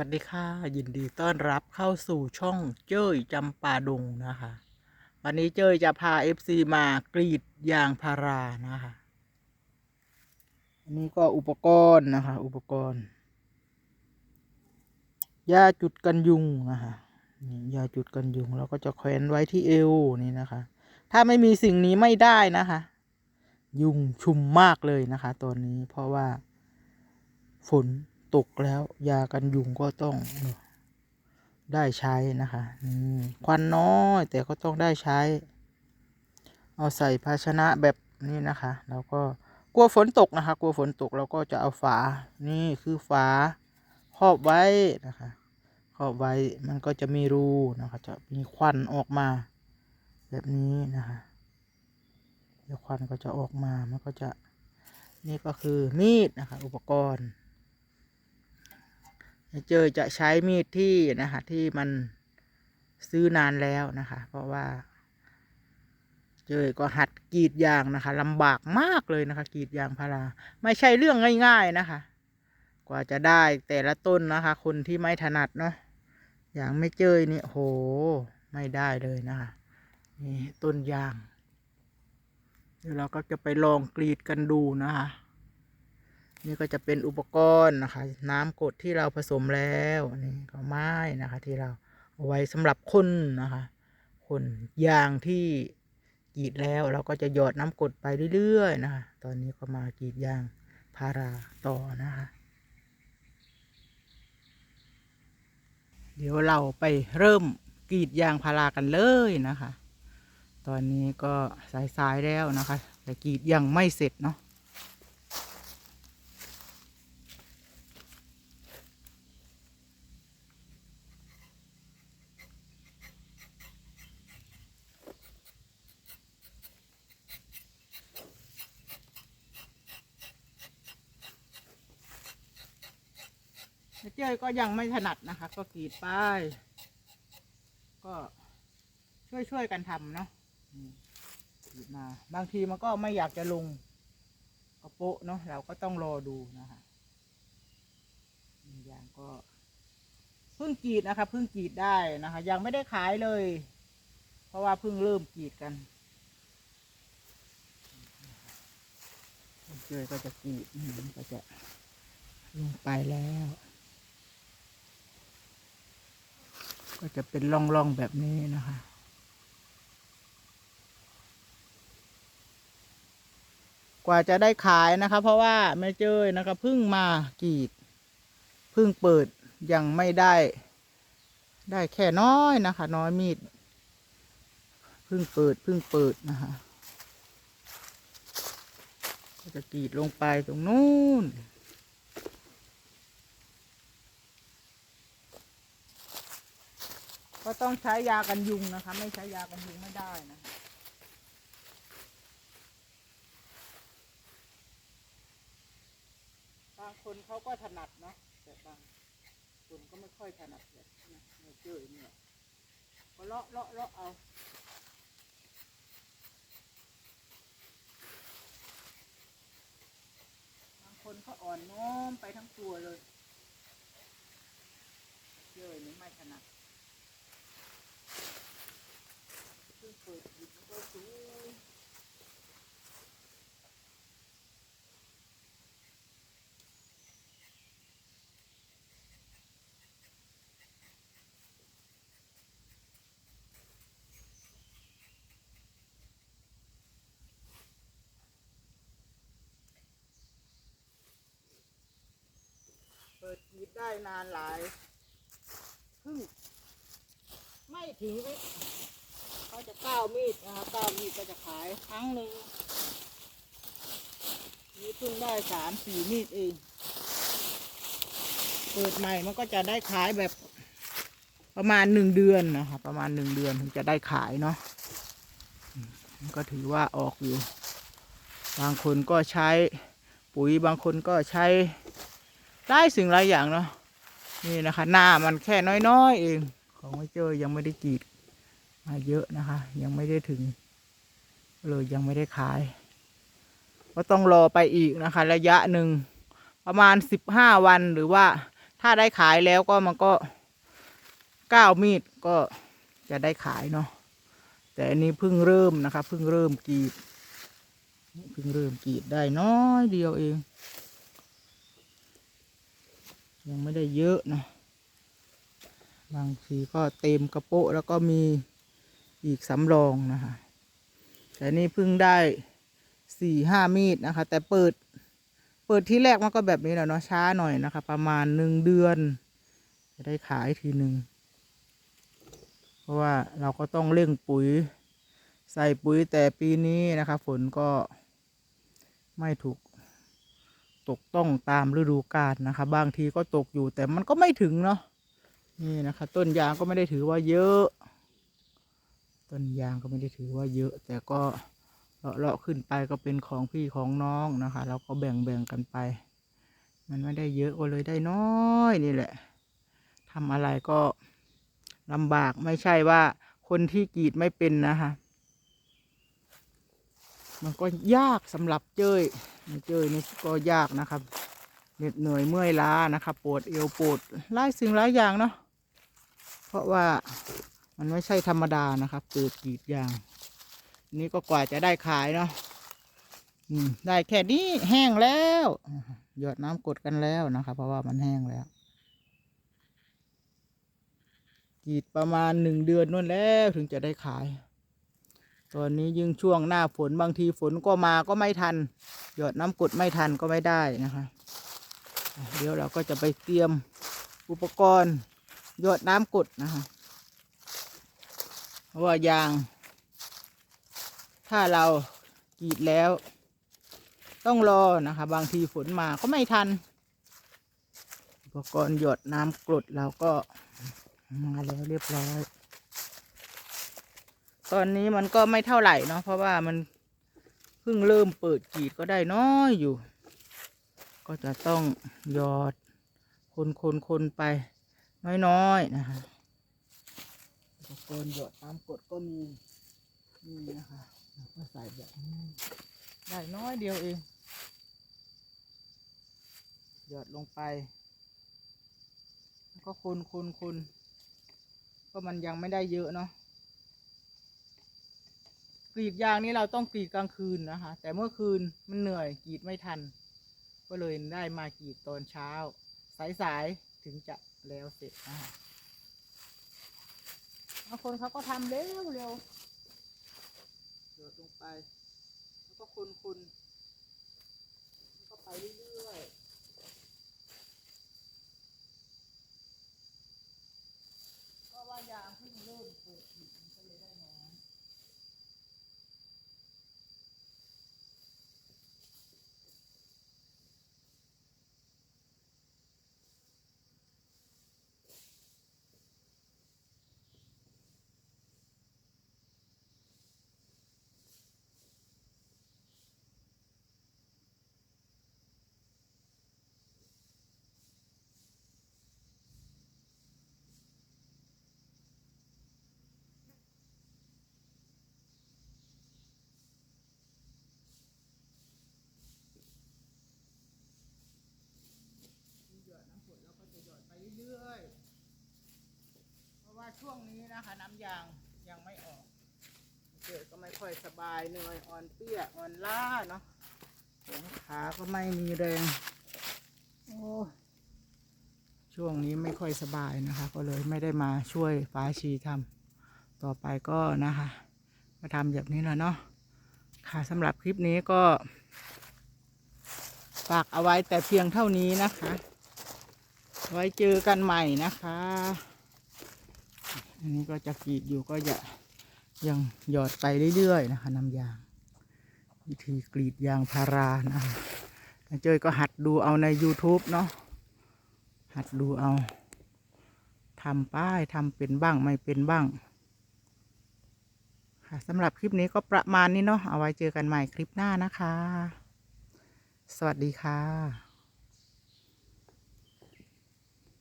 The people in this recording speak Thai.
วัสดีค่ะ ยินดีต้อนรับเข้าสู่ช่องเจ้ยจำปาดงนะคะ วันนี้เจ้ยจะพา FC มากรีดยางพารานะคะอันนี้ก็อุปกรณ์นะคะ อุปกรณ์ยาจุดกันยุงนะคะนี่ยาจุดกันยุงเราก็จะแขวนไว้ที่เอวนี่นะคะ ถ้าไม่มีสิ่งนี้ไม่ได้นะคะ ยุงชุมมากเลยนะคะตอนนี้เพราะว่าฝน ตกแล้ว ยากันยุงก็ต้องได้ใช้นะคะควันน้อยแต่ก็ต้องได้ใช้ เอาใส่ภาชนะแบบนี้นะคะแล้วก็กลัวฝนตกนะคะ กลัวฝนตกเราก็จะเอาฝา นี่คือฝาครอบไว้นะคะครอบไว้มันก็จะมีรูนะคะจะมีควันออกมา แบบนี้นะคะเดี๋ยวควันก็จะออกมามันก็จะนี่ก็คือมีดนะคะ อุปกรณ์ เจอจะใช้มีดที่นะคะที่มันซื้อนานแล้วนะคะ เพราะว่า เจอก็หัดกรีดยางนะคะลำบากมากเลยนะคะกรีดยางพารา ไม่ใช่เรื่องง่าย ๆนะคะ กว่าจะได้แต่ละต้นนะคะ คนที่ไม่ถนัดเนาะอย่างไม่เจยนี่โห ไม่ได้เลยนะคะนี่ต้นยางเดี๋ยวเราก็จะไปลองกรีดกันดูนะคะ นี่ก็จะเป็นอุปกรณ์นะคะ น้ำกดที่เราผสมแล้วนี่ก็ไม้นะคะ ที่เราเอาไว้สำหรับคนนะคะ คนยางที่กรีดแล้วเราก็จะหยอดน้ำกดไปเรื่อยๆนะคะ ตอนนี้ก็มากรีดยางพาราต่อนะคะ เดี๋ยวเราไปเริ่มกรีดยางพารากันเลยนะคะ ตอนนี้ก็สายๆแล้วนะคะ แต่กรีดยังไม่เสร็จเนาะ เจ้ยก็ยังไม่ถนัดนะคะ ก็กรีดไป ก็ช่วยช่วยๆกันทำเนาะกรีดมา บางทีมันก็ไม่อยากจะลงกระโปะเนาะเราก็ต้องรอดูนะคะอย่างก็เพิ่งกรีดนะคะเพิ่งกรีดได้นะคะ ยังไม่ได้ขายเลย เพราะว่าเพิ่งเริ่มกรีดกันเจยก็จะกรีดก็จะลงไปแล้ว ก็จะเป็นร่องๆแบบนี้นะคะกว่าจะได้ขายนะคะ เพราะว่าแม่เจ้ยนะคะเพิ่งมากรีดเพิ่งเปิดยังไม่ได้ ได้แค่น้อยนะคะ น้อยมีดเพิ่งเปิดเพิ่งเปิดนะคะก็จะกรีดลงไปตรงนู้น ก็ต้องใช้ยากันยุงนะคะ ไม่ใช้ยากันยุงไม่ได้นะบางคนเขาก็ถนัดนะแต่บางคนก็ไม่ค่อยถนัดแบบนี้ไม่เจอเนี่ยก็เลาะเลาะเลาะเอาบางคนเขาอ่อนน้อมไปทั้งตัวเลยเจอนี่ไม่ถนัด เพิ่งเปิดหยิบมันก็สูง เปิดกรีดได้นานหลายเพิ่ง ไม่ถึงวิ เขาจะก้าวมีดนะคะก้าวมีดก็จะขายครั้งหนึ่งนี่เพิ่งได้สามสี่มีดเองเปิดใหม่มันก็จะได้ขายแบบประมาณหนึ่งเดือนนะคะประมาณหนึ่งเดือนถึงจะได้ขายเนาะก็ถือว่าออกอยู่ บางคนก็ใช้ปุ๋ยบางคนก็ใช้ได้สิ่งหลายอย่างเนาะนี่นะคะ หน้ามันแค่น้อยๆเอง ของไม่เจอยังไม่ได้กีด มาเยอะนะคะ ยังไม่ได้ถึง เลยยังไม่ได้ขาย ก็ต้องรอไปอีกนะคะ ระยะหนึ่งประมาณสิบห้าวันหรือว่าถ้าได้ขายแล้วก็มันก็เก้ามีดก็จะได้ขายเนาะแต่อันนี้เพิ่งเริ่มนะคะเพิ่งเริ่มกรีดเพิ่งเริ่มกรีดได้น้อยเดียวเอง ยังไม่ได้เยอะนะบางทีก็เต็มกระโปะแล้วก็มี อีกสำรองนะคะ แต่นี่เพิ่งได้สี่ห้ามีดนะคะ แต่เปิด เปิดที่แรกมันก็แบบนี้แหละเนาะช้าหน่อยนะคะ ประมาณหนึ่งเดือน จะได้ขายทีหนึ่งเพราะว่าเราก็ต้องเร่งปุ๋ย ใส่ปุ๋ยแต่ปีนี้นะคะ ฝนก็ไม่ถูกตกต้องตามฤดูกาลนะคะ บางทีก็ตกอยู่แต่มันก็ไม่ถึงเนาะนี่นะคะ ต้นยางก็ไม่ได้ถือว่าเยอะ ต้นยางก็ไม่ได้ถือว่าเยอะ แต่ก็เลาะๆขึ้นไปก็เป็นของพี่ของน้องนะคะ เราก็แบ่งแบ่งกันไป มันไม่ได้เยอะก็เลยได้น้อยนี่แหละทำอะไรก็ลำบากไม่ใช่ว่าคนที่กรีดไม่เป็นนะคะมันก็ยากสำหรับเจ้ยเจ้ยนี่ก็ยากนะครับเหน็ดเหนื่อยเมื่อยล้านะครับปวดเอวปวดหลายสิ่งหลายอย่างเนาะเพราะว่า มันไม่ใช่ธรรมดานะครับเกิดกรีดยาง นี่ก็กว่าจะได้ขายเนาะได้แค่นี้แห้งแล้วหยดน้ำกดกันแล้วนะครับ เพราะว่ามันแห้งแล้วกรีดประมาณหนึ่งเดือนนู่นแล้วถึงจะได้ขาย ตอนนี้ยิ่งช่วงหน้าฝนบางทีฝนก็มาก็ไม่ทัน หยดน้ำกดไม่ทันก็ไม่ได้นะคะ เดี๋ยวเราก็จะไปเตรียมอุปกรณ์หยดน้ำกดนะคราะ ว่ายาง ถ้าเรากรีดแล้ว ต้องรอนะคะ บางทีฝนมาก็ไม่ทัน อุปกรณ์หยดน้ำกรดเราก็มาแล้วเรียบร้อย ตอนนี้มันก็ไม่เท่าไหร่เนาะเพราะว่ามันเพิ่งเริ่มเปิดกรีดก็ได้น้อยอยู่ ก็จะต้องหยอดคนคนคนไปน้อยๆนะคะ อุปกรณ์หยอดน้ำกรดก็มีนี่นะคะเราก็ใส่แบบนี้ได้น้อยเดียวเอง หยอดลงไปแล้วก็คนคนคนก็มันยังไม่ได้เยอะเนาะกรีดยางนี้เราต้องกรีดกลางคืนนะคะ แต่เมื่อคืนมันเหนื่อยกรีดไม่ทัน ก็เลยได้มากรีดตอนเช้า สายๆถึงจะแล้วเสร็จนะคะ บางคนเขาก็ทำเร็วเร็วโดดลงไป แล้วก็คนคนแล้วก็ไปเรื่อยๆก็ว่ายางเพิ่งเริ่มเปิดกรีดมันก็เลยได้น้อย หยอดน้ำฝนเราก็จะหยอดไปเรื่อยๆ เพราะว่าช่วง นี้นะคะ น้ำยางยังไม่ออกเกิดก็ไม่ค่อยสบายเหนื่อยอ่อนเปี้ยอ่อนล้าเนาะแขนขาก็ไม่มีแรงโอ้ช่วงนี้ไม่ค่อยสบายนะคะ ก็เลยไม่ได้มาช่วยฟ้าชีทำต่อไปก็นะคะมาทำแบบนี้แหละเนาะค่ะสำหรับคลิปนี้ก็ ฝากเอาไว้แต่เพียงเท่านี้นะคะ ไว้เจอกันใหม่นะคะ อันนี้ก็จะกรีดอยู่ก็จะยังหยอดไปเรื่อยๆนะคะน้ำยาง วิธีกรีดยางพารานะคะเจยก็หัดดูเอาใน YouTube เนาะหัดดูเอาทำป้ายทำเป็นบ้างไม่เป็นบ้าง ค่ะสำหรับคลิปนี้ก็ประมาณนี้เนาะเอาไว้เจอกันใหม่คลิปหน้านะคะ สวัสดีค่ะ